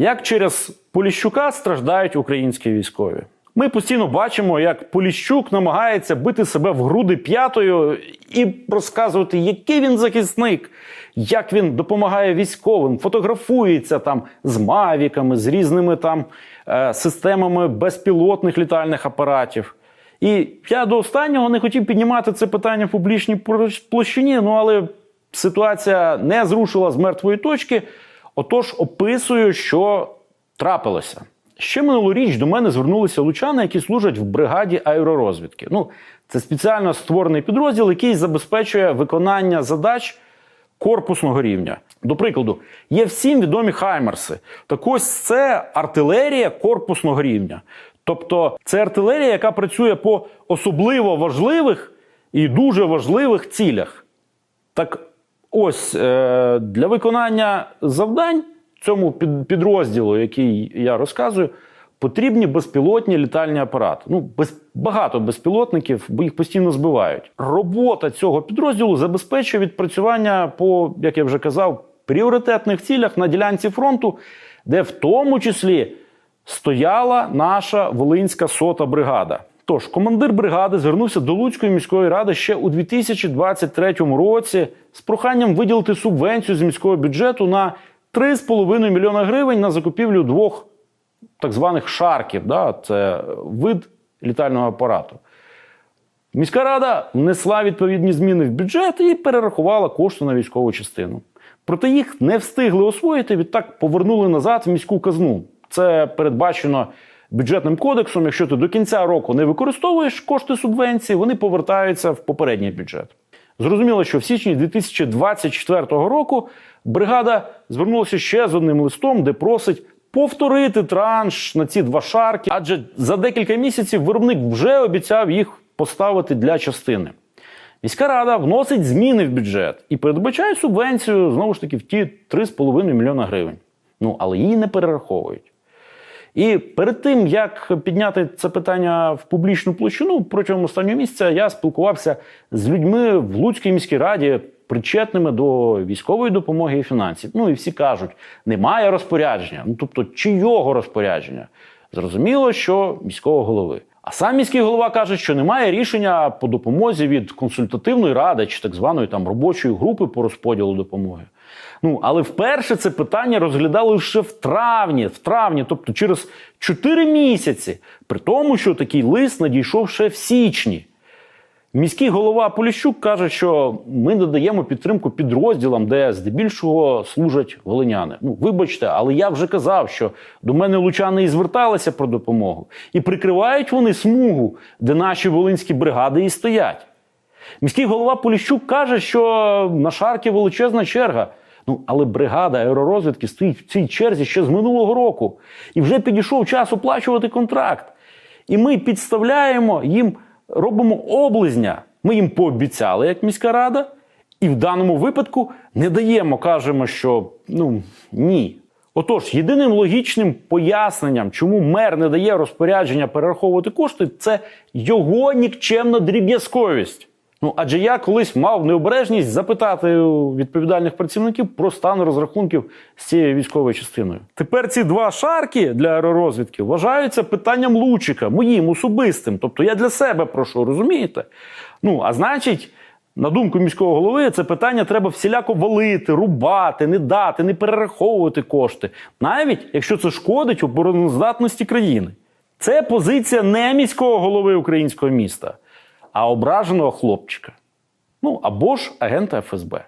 Як через Поліщука страждають українські військові. Ми постійно бачимо, як Поліщук намагається бити себе в груди п'ятою і розказувати, який він захисник, як він допомагає військовим, фотографується там з мавіками, з різними там е, системами безпілотних літальних апаратів. І я до останнього не хотів піднімати це питання в публічній площині, ну але ситуація не зрушила з мертвої точки. Отож, описую, що трапилося. Ще минулоріч до мене звернулися лучани, які служать в бригаді аеророзвідки. Ну, це спеціально створений підрозділ, який забезпечує виконання задач корпусного рівня. До прикладу, є всім відомі хаймерси. Так ось це артилерія корпусного рівня. Тобто це артилерія, яка працює по особливо важливих і дуже важливих цілях. Так ось е, для виконання завдань цьому під- підрозділу, який я розказую, потрібні безпілотні літальні апарати. Ну, без, багато безпілотників, бо їх постійно збивають. Робота цього підрозділу забезпечує відпрацювання по, як я вже казав, пріоритетних цілях на ділянці фронту, де в тому числі стояла наша Волинська сота бригада. Тож командир бригади звернувся до Луцької міської ради ще у 2023 році з проханням виділити субвенцію з міського бюджету на 3,5 мільйона гривень на закупівлю двох так званих шарків. Да? Це вид літального апарату. Міська рада внесла відповідні зміни в бюджет і перерахувала кошти на військову частину. Проте їх не встигли освоїти, відтак повернули назад в міську казну. Це передбачено бюджетним кодексом. Якщо ти до кінця року не використовуєш кошти субвенції, вони повертаються в попередній бюджет. Зрозуміло, що в січні 2024 року бригада звернулася ще з одним листом, де просить повторити транш на ці два шарки, адже за декілька місяців виробник вже обіцяв їх поставити для частини. Міська рада вносить зміни в бюджет і передбачає субвенцію знову ж таки в ті 3,5 мільйона гривень. Ну але її не перераховують. І перед тим як підняти це питання в публічну площину протягом останнього місяця я спілкувався з людьми в Луцькій міській раді, причетними до військової допомоги і фінансів. Ну і всі кажуть, немає розпорядження. Ну тобто, чийого розпорядження? Зрозуміло, що міського голови. А сам міський голова каже, що немає рішення по допомозі від консультативної ради чи так званої там робочої групи по розподілу допомоги. Ну, але вперше це питання розглядали лише в травні, в травні, тобто через 4 місяці, при тому, що такий лист надійшов ще в січні. Міський голова Поліщук каже, що ми надаємо підтримку підрозділам, де здебільшого служать волиняни. Ну, вибачте, але я вже казав, що до мене лучани і зверталися про допомогу. І прикривають вони смугу, де наші волинські бригади і стоять. Міський голова Поліщук каже, що на шарки величезна черга. Ну, але бригада аеророзвідки стоїть в цій черзі ще з минулого року. І вже підійшов час оплачувати контракт. І ми підставляємо їм, робимо облизня. Ми їм пообіцяли, як міська рада, і в даному випадку не даємо, кажемо, що ну ні. Отож, єдиним логічним поясненням, чому мер не дає розпорядження перераховувати кошти, це його нікчемна дріб'язковість. Ну, адже я колись мав необережність запитати у відповідальних працівників про стан розрахунків з цією військовою частиною. Тепер ці два шарки для аеророзвідки вважаються питанням лучика, моїм особистим. Тобто я для себе прошу, розумієте? Ну, а значить. На думку міського голови, це питання треба всіляко валити, рубати, не дати, не перераховувати кошти, навіть якщо це шкодить обороноздатності країни. Це позиція не міського голови українського міста, а ображеного хлопчика. Ну або ж агента ФСБ.